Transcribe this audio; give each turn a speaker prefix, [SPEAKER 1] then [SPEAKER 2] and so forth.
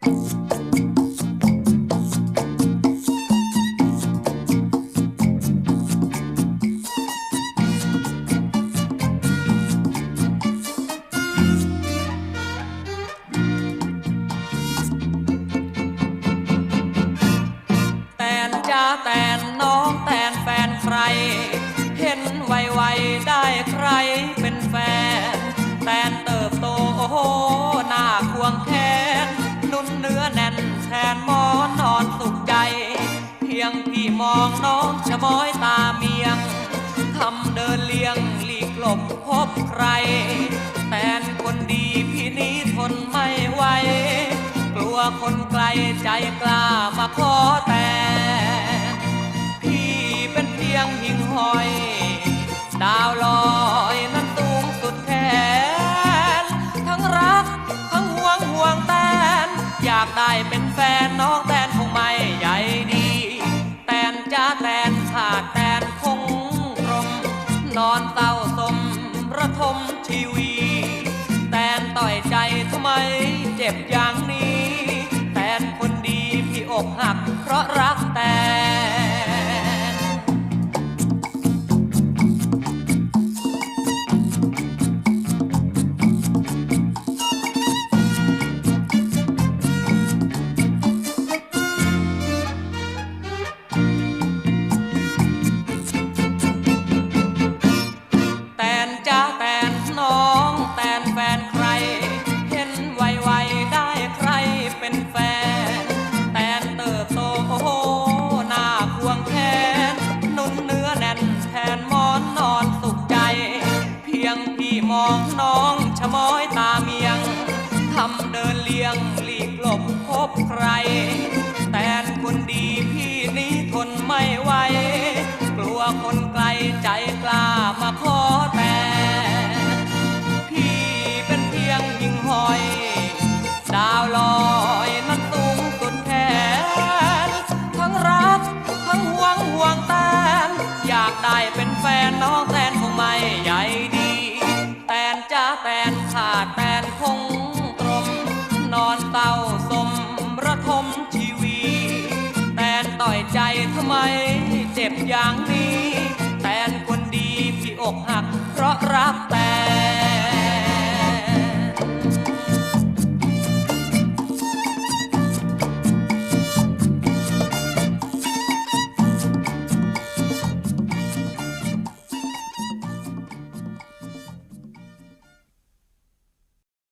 [SPEAKER 1] แตนจ้าแตนน้อง แน่นแทนหมอนนอนสุขใจ เพียงพี่มองน้องชะม้อยตาเมียงทำเดินเลียงหลีกหลบพบใครแตนคนดีพี่นี้ทนไม่ไหว กลัวคนไกลใจกล้ามาขอากได้เป็นแฟนน้องแตนคงไม่ใหญ่ดี แตนจ้าแตนขาดแตนคงรมนอนเศร้าสมระทมชีวี แตนต่อยใจทำไมเจ็บอย่างนี้ แตนคนดีพี่อกหักเพราะรัก น้องชะม้อยตาเมียงทำเดินเลียงหลีกหลบพบใคร แต่คนดีพี่นี้ทนไม่ไหว กลัวคนไกลใจกล้ามาขอ อย่างนี้ แตนคนดีที่อกหัก เพราะรัก